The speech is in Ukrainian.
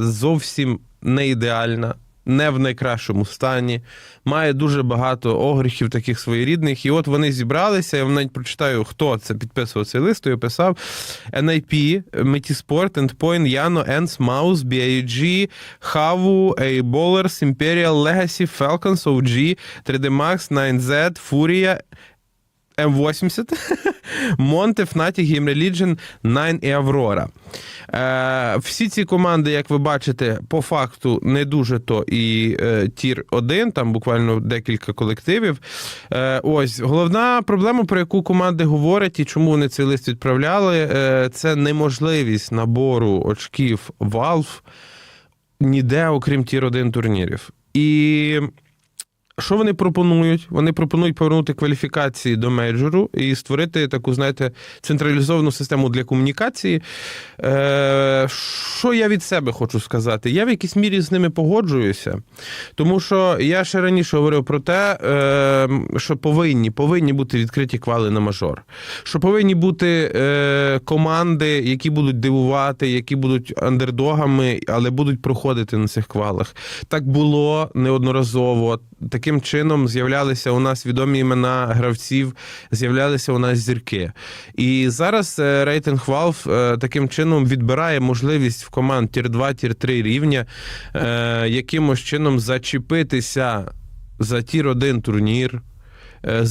зовсім не ідеальна. Не в найкращому стані, має дуже багато огріхів таких своєрідних. І от вони зібралися. Я вам навіть прочитаю, хто це підписував цей лист. і писав NIP, Metisport, Endpoint, Yano, Ents, Mouse, BIG, Havu, A-Ballers, Imperial, Legacy, Falcons, OG, 3D Max, 9Z, Furia, М80, Monte, Fnatic, Game Religion, Nine і Aurora. Е, всі ці команди, як ви бачите, по факту не дуже то і е, тір 1, там буквально декілька колективів. Е, ось головна проблема, про яку команди говорять і чому вони цей лист відправляли, це неможливість набору очків Valve ніде, окрім тір 1 турнірів. І що вони пропонують? Вони пропонують повернути кваліфікації до мейджору і створити таку, знаєте, централізовану систему для комунікації. Е, що я від себе хочу сказати? Я в якійсь мірі з ними погоджуюся, тому що я ще раніше говорив про те, е, що повинні, повинні бути відкриті квали на мажор. Що повинні бути е, команди, які будуть дивувати, які будуть андердогами, але будуть проходити на цих квалах. Так було неодноразово. Таким чином з'являлися у нас відомі імена гравців, з'являлися у нас зірки. І зараз е, рейтинг Valve е, таким чином відбирає можливість в команд тір 2, тір 3 рівня е, якимось чином зачепитися за тір 1 турнір. За